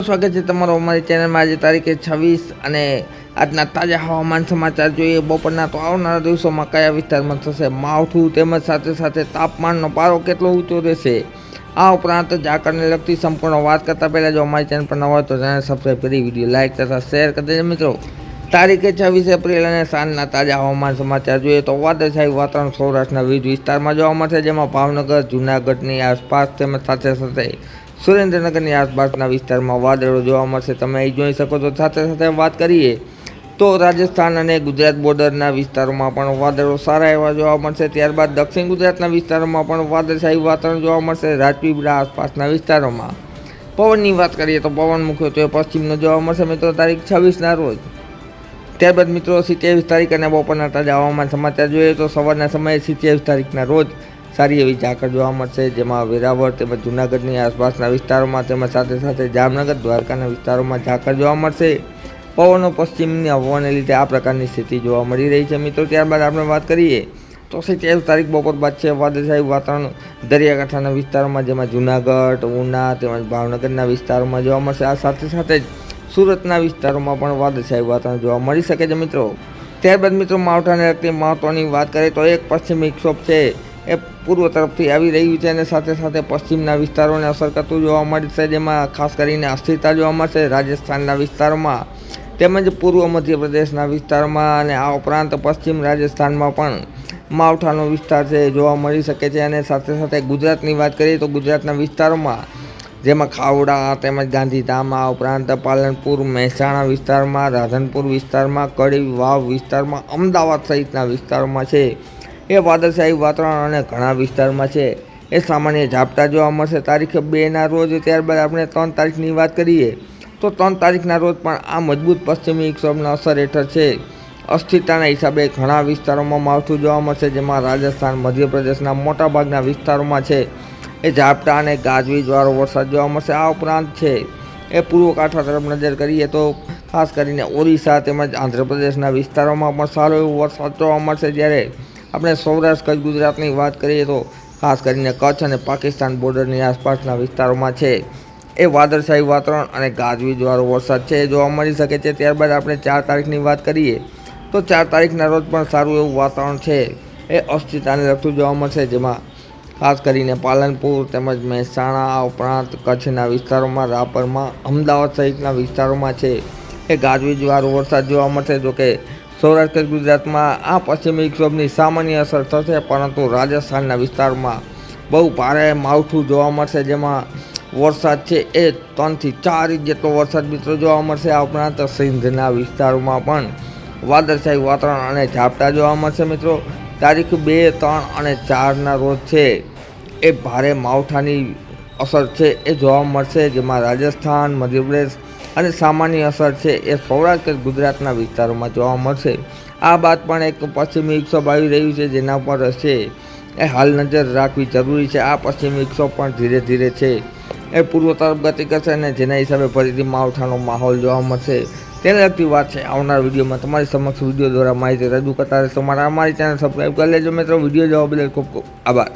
સ્વાગત છે તમારો અમારી ચેનલમાં આજે તારીખે છવ્વીસ અને આજના તાજા હવામાન સમાચાર જોઈએ. બપોરના તો આવનારા દિવસોમાં કયા વિસ્તારમાં થશે? માવઠું તેમજ સાથે સાથે તાપમાનનો પારો કેટલો ઊંચો રહેશે? આ ઉપરાંત ઝાકળને લગતી સંપૂર્ણ વાત કરતાં પહેલાં જો અમારી ચેનલ પર ન હોય તો ચેનલ સબસ્ક્રાઈબ કરી વીડિયો લાઇક તથા શેર કરી દેજો મિત્રો. તારીખે છવ્વીસ એપ્રિલ અને સાંજના તાજા હવામાન સમાચાર જોઈએ તો વાદળછાયું વાતાવરણ સૌરાષ્ટ્રના વિવિધ વિસ્તારમાં જોવા મળશે, જેમાં ભાવનગર, જૂનાગઢની આસપાસ તેમજ સાથે સાથે સુરેન્દ્રનગરની આસપાસના વિસ્તારમાં વાદળો જોવા મળશે. તમે અહીં જોઈ શકો છો. સાથે સાથે વાત કરીએ તો રાજસ્થાન અને ગુજરાત બોર્ડરના વિસ્તારોમાં પણ વાદળો સારા એવા જોવા મળશે. ત્યારબાદ દક્ષિણ ગુજરાતના વિસ્તારોમાં પણ વાદળશાહી વાતાવરણ જોવા મળશે રાજપીપળા આસપાસના વિસ્તારોમાં. પવનની વાત કરીએ તો પવન મુખ્યત્વે પશ્ચિમનો જોવા મળશે. મિત્રો, તારીખ છવ્વીસના રોજ. ત્યારબાદ મિત્રો, સિત્યાવીસ તારીખ અને બપોરના તાજા હવામાન સમાચાર જોઈએ તો સવારના સમયે સિત્યાવીસ તારીખના રોજ સારી એવી ઝાકળ જોવા મળશે. જેમાં વેરાવળ તેમજ જૂનાગઢની આસપાસના વિસ્તારોમાં તેમજ સાથે સાથે જામનગર, દ્વારકાના વિસ્તારોમાં ઝાકળ જોવા મળશે. પવનો પશ્ચિમની હવાને લીધે આ પ્રકારની સ્થિતિ જોવા મળી રહી છે. મિત્રો, ત્યારબાદ આપણે વાત કરીએ તો સિત્યાવીસ તારીખ બપોર બાદ છે વાદળછાયું વાતાવરણ દરિયાકાંઠાના વિસ્તારોમાં, જેમાં જૂનાગઢ, ઉના તેમજ ભાવનગરના વિસ્તારોમાં જોવા મળશે. આ સાથે સાથે જ સુરતના વિસ્તારોમાં પણ વાદળછાયું વાતાવરણ જોવા મળી શકે છે. મિત્રો, ત્યારબાદ મિત્રો, માવઠાને લગતી મહત્ત્વની વાત કરીએ તો એક પશ્ચિમ વિક્ષોભ છે. એ પૂર્વ તરફથી આવી રહ્યું છે અને સાથે સાથે પશ્ચિમના વિસ્તારોને અસર કરતું જોવા મળશે જેમાં ખાસ કરીને અસ્થિરતા જોવા મળશે રાજસ્થાનના વિસ્તારોમાં તેમજ પૂર્વ મધ્યપ્રદેશના વિસ્તારમાં અને આ ઉપરાંત પશ્ચિમ રાજસ્થાનમાં પણ માવઠાનો વિસ્તાર છે જોવા મળી શકે છે. અને સાથે સાથે ગુજરાતની વાત કરીએ તો ગુજરાતના વિસ્તારોમાં જેમાં ખાવડા તેમજ ગાંધીધામ, આ ઉપરાંત પાલનપુર, મહેસાણા વિસ્તારમાં, રાધનપુર વિસ્તારમાં કડી વાવ વિસ્તારમાં, અમદાવાદ સહિતના વિસ્તારોમાં છે. એ વાદળશાહી વાતાવરણ અને ઘણા વિસ્તારમાં છે. એ સામાન્ય ઝાપટા જોવા મળશે તારીખ બેના રોજ, ત્યારબાદ આપણે ત્રણ તારીખની વાત કરીએ, તો ત્રણ તારીખના રોજ પણ આ મજબૂત પશ્ચિમી વિક્ષોભના અસર હેઠળ છે. અસ્થિરતાના હિસાબે ઘણા વિસ્તારોમાં માવઠું જોવા મળશે, જેમાં રાજસ્થાન, મધ્યપ્રદેશના મોટાભાગના વિસ્તારોમાં છે. એ ઝાપટા અને ગાજવીજવાળો વરસાદ જોવા મળશે. આ ઉપરાંત છે, એ પૂર્વ કાંઠા તરફ નજર કરીએ તો ખાસ કરીને ઓરિસ્સા તેમજ આંધ્રપ્રદેશના વિસ્તારોમાં પણ સારો એવો વરસાદ જોવા મળશે, જ્યારે આપણે સૌરાષ્ટ્ર કચ્છ ગુજરાતની વાત કરીએ તો ખાસ કરીને કચ્છ અને પાકિસ્તાન બોર્ડરની આસપાસના વિસ્તારોમાં છે. એ વાદળશાહી વાતાવરણ અને ગાજવીજવાળો વરસાદ છે. એ જોવા મળી શકે છે. ત્યારબાદ આપણે ચાર તારીખની વાત કરીએ તો ચાર તારીખના રોજ પણ સારું એવું વાતાવરણ છે. એ અસ્થિરતાને લગતું જોવા મળશે, જેમાં ખાસ કરીને પાલનપુર તેમજ મહેસાણા ઉપરાંત કચ્છના વિસ્તારોમાં, રાપરમાં, અમદાવાદ સહિતના વિસ્તારોમાં છે. એ ગાજવીજવાળો વરસાદ જોવા મળશે, જોકે સૌરાષ્ટ્ર ગુજરાતમાં આ પશ્ચિમી વિક્ષોભની સામાન્ય અસર થશે, પરંતુ રાજસ્થાનના વિસ્તારમાં બહુ ભારે માવઠું જોવા મળશે, જેમાં વરસાદ છે એ ત્રણથી ચાર ઇંચ જેટલો વરસાદ મિત્રો જોવા મળશે. આ ઉપરાંત સિંધના વિસ્તારોમાં પણ વાદળછાયું વાતાવરણ અને ઝાપટા જોવા મળશે મિત્રો. તારીખ બે, ત્રણ અને ચારના રોજ છે એ ભારે માવઠાની અસર છે એ જોવા મળશે, જેમાં રાજસ્થાન, મધ્યપ્રદેશ અને સામાન્ય અસર છે એ સૌરાષ્ટ્ર ગુજરાતના વિસ્તારોમાં જોવા મળશે. આ બાદ પણ એક પશ્ચિમી વિક્ષોભ આવી રહ્યું છે, જેના પર છે એ હાલ નજર રાખવી જરૂરી છે. આ પશ્ચિમી વિક્ષોભ પણ ધીરે ધીરે છે એ પૂર્વ તરફ ગતિ કરશે અને જેના હિસાબે ફરીથી માવઠાનો માહોલ જોવા મળશે. તેને લગતી વાત છે, આવનાર વિડીયોમાં તમારી સમક્ષ વીડિયો દ્વારા માહિતી રજૂ કરતા રહેશો. મારા અમારી ચેનલ સબસ્ક્રાઈબ કરી લેજો. મિત્રો, વીડિયો જોવા બદલ ખૂબ ખૂબ આભાર.